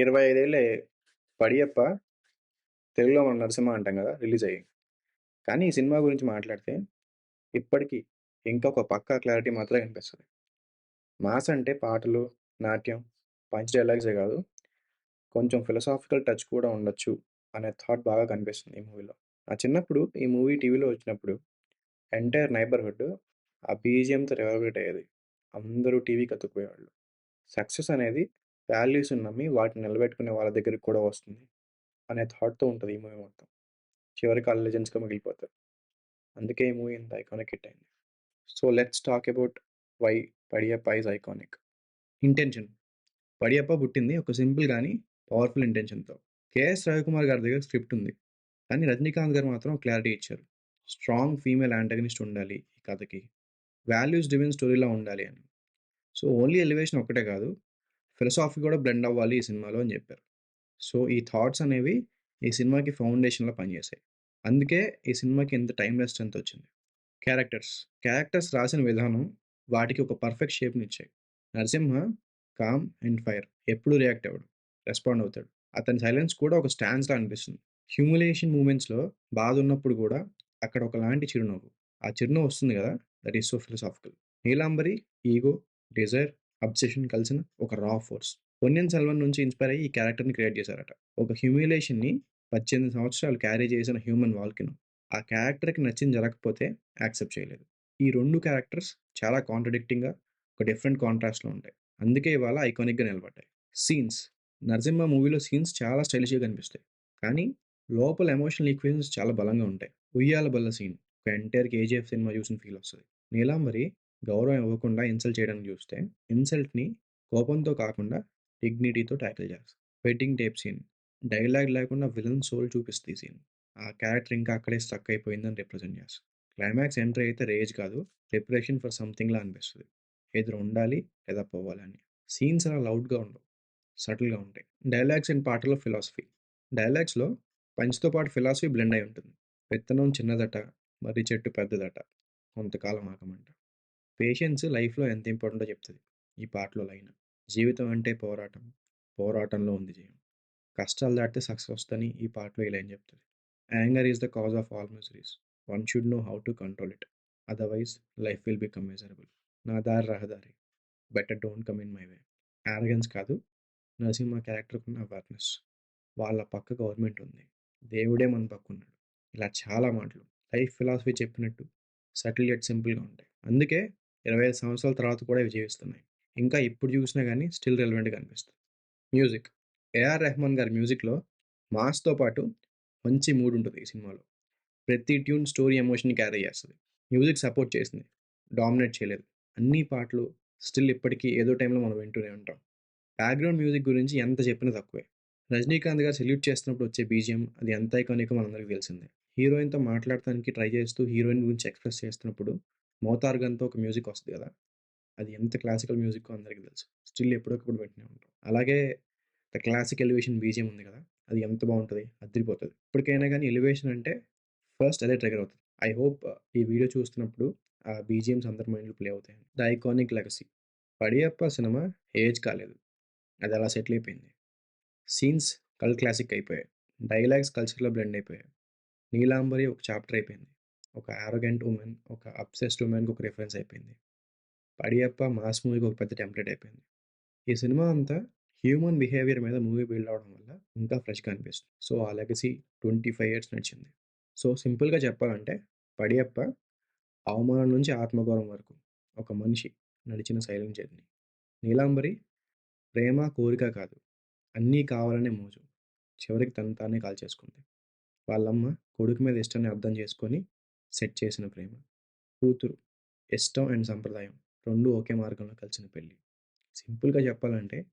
ఇరవై ఐదేళ్ళే పడియప్ప తెలుగులో మనం నరసింహ అంటాం కదా రిలీజ్ అయ్యి. కానీ ఈ సినిమా గురించి మాట్లాడితే ఇప్పటికీ ఇంకొక పక్కా క్లారిటీ మాత్రమే కనిపిస్తుంది. మాస్ అంటే పాటలు నాట్యం పంచ్ డైలాగ్సే కాదు. కొంచెం ఫిలసాఫికల్ టచ్ కూడా ఉండొచ్చు అనే థాట్ బాగా కనిపిస్తుంది ఈ మూవీలో. ఆ చిన్నప్పుడు ఈ మూవీ టీవీలో వచ్చినప్పుడు ఎంటైర్ నైబర్హుడ్ ఆ బీజిఎంతో రెవరేట్ అయ్యేది. అందరూ టీవీకి అతుక్కుపోయేవాళ్ళు సక్సెస్ అనేది వాల్యూస్ నమ్మి వాటిని నిలబెట్టుకునే వాళ్ళ దగ్గరికి కూడా వస్తుంది అనే థాట్తో ఉంటుంది ఈ మూవీ మొత్తం. చివరికి ఆ లెజెండ్స్గా మిగిలిపోతారు. అందుకే ఈ మూవీ ఇంత ఐకానిక్ హిట్ అయింది. So let's talk about why Padayappa is iconic intention Padayappa పుట్టింది ఒక సింపుల్ కానీ పవర్ఫుల్ ఇంటెన్షన్తో కేఎస్ రవికుమార్ గారి దగ్గర స్క్రిప్ట్ ఉంది. కానీ రజనీకాంత్ గారు మాత్రం క్లారిటీ ఇచ్చారు. స్ట్రాంగ్ ఫీమేల్ యాంటగనిస్ట్ ఉండాలి ఈ కథకి. వాల్యూస్ డివిన్ స్టోరీలా ఉండాలి అని. సో ఓన్లీ ఎలివేషన్ ఒక్కటే కాదు ఫిలసాఫీ కూడా బ్లెండ్ అవ్వాలి ఈ సినిమాలో అని చెప్పారు. సో ఈ థాట్స్ అనేవి ఈ సినిమాకి ఫౌండేషన్లో పనిచేశాయి అందుకే ఈ సినిమాకి ఇంత టైం టైమ్లెస్ స్ట్రెంత్ వచ్చింది? క్యారెక్టర్స్ క్యారెక్టర్స్ రాసిన విధానం వాటికి ఒక పర్ఫెక్ట్ షేప్ని ఇచ్చాయి. నరసింహ కామ్ అండ్ ఫైర్ ఎప్పుడు రియాక్ట్ అవ్వడు. రెస్పాండ్ అవుతాడు. అతని సైలెన్స్ కూడా ఒక స్టాండ్స్లా అనిపిస్తుంది. హ్యూమిలేషన్ మూమెంట్స్లో బాధ ఉన్నప్పుడు కూడా అక్కడ ఒకలాంటి చిరునవ్వు. ఆ చిరునవ్వు వస్తుంది కదా? That is so philosophical Neelambari ego desire obsession కలిసిన ఒక రా ఫోర్స్. పొన్నియన్ సెల్వన్ నుంచి ఇన్స్పైర్ అయ్యి ఈ క్యారెక్టర్ని క్రియేట్ చేశారట. ఒక హ్యూమిలేషన్ని పద్దెనిమిది సంవత్సరాలు క్యారీ చేసిన హ్యూమన్ వాల్కిను. ఆ క్యారెక్టర్కి నచ్చింది జరగకపోతే యాక్సెప్ట్ చేయలేదు. ఈ రెండు క్యారెక్టర్స్ చాలా కాంట్రడిక్టింగ్గా ఒక డిఫరెంట్ కాంట్రాస్ట్లో ఉంటాయి. అందుకే ఇవాళ ఐకానిక్గా నిలబడ్డాయి. సీన్స్. నరసింహ మూవీలో సీన్స్ చాలా స్టైలిష్గా కనిపిస్తాయి. కానీ లోపల ఎమోషనల్ ఈక్వేషన్స్ చాలా బలంగా ఉంటాయి. ఉయ్యాల బల్ల సీన్. ఒక ఎంటైర్ కేజీఎఫ్ సినిమా చూసిన ఫీల్ వస్తుంది. నీలాంబరి గౌరవం ఇవ్వకుండా ఇన్సల్ట్ చేయడానికి చూస్తే ఇన్సల్ట్ని కోపంతో కాకుండా డిగ్నిటీతో ట్యాకిల్ చేస్తారు వెడ్డింగ్ టేప్ సీన్ డైలాగ్ లేకుండా విలన్ సోల్ చూపిస్తుంది సీన్ ఆ క్యారెక్టర్ ఇంకా అక్కడే స్టక్ అయిపోయిందని రిప్రజెంట్ చేస్తుంది క్లైమాక్స్ ఎంటర్ అయితే రేజ్ కాదు ప్రిపరేషన్ ఫర్ సంథింగ్లా అనిపిస్తుంది. ఎదురు ఉండాలి లేదా పోవాలని సీన్స్ అలా లౌడ్గా ఉండవు సటిల్గా ఉంటాయి. డైలాగ్స్ అండ్ పాటలో ఫిలాసఫీ డైలాగ్స్లో పంచ్తో పాటు ఫిలాసఫీ బ్లెండ్ అయి ఉంటుంది. విత్తనం చిన్నదట మర్రి చెట్టు పెద్దదట. కొంతకాలం ఆగమంట. పేషెన్స్ లైఫ్లో ఎంత ఇంపార్టెంటో చెప్తుంది. ఈ పాటలో లైన్. జీవితం అంటే పోరాటం. పోరాటంలో ఉంది జయం కష్టాలు దాటితే సక్సెస్ వస్తుందని ఈ పాటలో ఈ లైన్ చెప్తుంది. Anger is the cause of all miseries. One should know how to control it. Otherwise life will become miserable. నా దారి రహదారి. Better don't come in my way. Arrogance కాదు. నరసింహ క్యారెక్టర్కున్న అవేర్నెస్. వాళ్ళ పక్క గవర్నమెంట్ ఉంది. దేవుడే మన పక్కున్నాడు. ఇలా చాలా మాటలు. లైఫ్ ఫిలాసఫీ చెప్పినట్టు సటిల్ యట్ సింపుల్గా ఉంటాయి. అందుకే ఇరవై ఐదు సంవత్సరాల తర్వాత కూడా ఇవి జీవిస్తున్నాయి. ఇంకా ఇప్పుడు చూసినా కానీ స్టిల్ రెలవెంట్గా అనిపిస్తుంది. మ్యూజిక్. ఏఆర్ రెహమాన్ గారి మ్యూజిక్లో మాస్తో పాటు మంచి మూడ్ ఉంటుంది ఈ సినిమాలో. ప్రతి ట్యూన్ స్టోరీ ఎమోషన్ క్యారీ చేస్తుంది. మ్యూజిక్ సపోర్ట్ చేసింది. డామినేట్ చేయలేదు. అన్ని పాటలు స్టిల్ ఇప్పటికీ ఏదో టైంలో మనం వింటూనే ఉంటాం. బ్యాక్గ్రౌండ్ మ్యూజిక్ గురించి ఎంత చెప్పినా తక్కువే. రజనీకాంత్ గారు సెల్యూట్ చేస్తున్నప్పుడు వచ్చే బీజియం అది ఎంత ఐకానికో మనందరికీ తెలిసిందే. హీరోయిన్తో మాట్లాడటానికి ట్రై చేస్తూ హీరోయిన్ గురించి ఎక్స్ప్రెస్ చేస్తున్నప్పుడు మోతార్గన్తో ఒక మ్యూజిక్ వస్తుంది కదా! అది ఎంత క్లాసికల్ మ్యూజిక్ అందరికీ తెలుసు. స్టిల్ ఎప్పుడొకప్పుడు వింటూనే ఉంటాం. అలాగే ద క్లాసిక్ ఎలివేషన్ బీజియం ఉంది కదా! అది ఎంత బాగుంటుంది? అదిరిపోతుంది. ఇప్పటికైనా కానీ ఎలివేషన్ అంటే ఫస్ట్ అదే ట్రిగర్ అవుతుంది. ఐ హోప్ ఈ వీడియో చూస్తున్నప్పుడు ఆ బీజిఎమ్స్ అందరి మైండ్లో ప్లే అవుతాయి ద ఐకానిక్ లెగసీ. పడియప్ప సినిమా ఏజ్ కాలేదు. అది అలా సెటిల్ అయిపోయింది. సీన్స్ కల్ క్లాసిక్ అయిపోయాయి. డైలాగ్స్ కల్చర్లో బ్లెండ్ అయిపోయాయి. నీలాంబరి ఒక చాప్టర్ అయిపోయింది. ఒక ఆరోగెంట్ ఉమెన్ ఒక అప్సెస్డ్ ఉమెన్కి ఒక రిఫరెన్స్ అయిపోయింది. పడియప్ప మాస్ మూవీకి ఒక పెద్ద టెంప్లెట్ అయిపోయింది. ఈ సినిమా అంతా హ్యూమన్ బిహేవియర్ మీద మూవీ బిల్డ్ అవడం వల్ల ఇంకా ఫ్రెష్గా అనిపిస్తుంది. సో ఆ లెగసీ ట్వంటీ ఫైవ్ ఇయర్స్ నడిచింది. సో సింపుల్గా చెప్పాలంటే పడియప్ప అవమానం నుంచి ఆత్మగౌరవం వరకు ఒక మనిషి నడిచిన శైలం జర్నీ నీలాంబరి ప్రేమ కోరిక కాదు. అన్నీ కావాలనే మోజు. చివరికి తను తానే కాల్ చేసుకుంది. వాళ్ళమ్మ కొడుకు మీద ఇష్టాన్ని అర్థం చేసుకొని సెట్ చేసిన ప్రేమ. కూతురు ఇష్టం అండ్ సంప్రదాయం రెండు ఒకే మార్గంలో కలిసిన పెళ్ళి. సింపుల్గా చెప్పాలంటే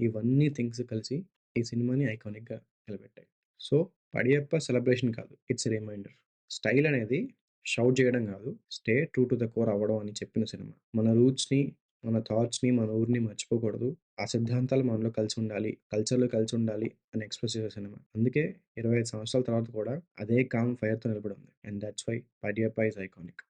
ఇవన్నీ థింగ్స్ కలిసి ఈ సినిమాని ఐకానిక్గా నిలబెట్టాయి. సో పడియప్ప సెలబ్రేషన్ కాదు ఇట్స్ రిమైండర్. స్టైల్ అనేది షౌట్ చేయడం కాదు stay true to the core అవ్వడం అని చెప్పిన సినిమా. మన రూట్స్ని మన థాట్స్ని మన ఊరిని మర్చిపోకూడదు. ఆ సిద్ధాంతాలు మనలో కలిసి ఉండాలి కల్చర్లో కలిసి ఉండాలి అని ఎక్స్ప్రెస్ చేసే సినిమా అందుకే ఇరవై ఐదు సంవత్సరాల తర్వాత కూడా అదే కామ్ ఫైర్తో నిలబడి ఉంది. And that's why Padayappa is iconic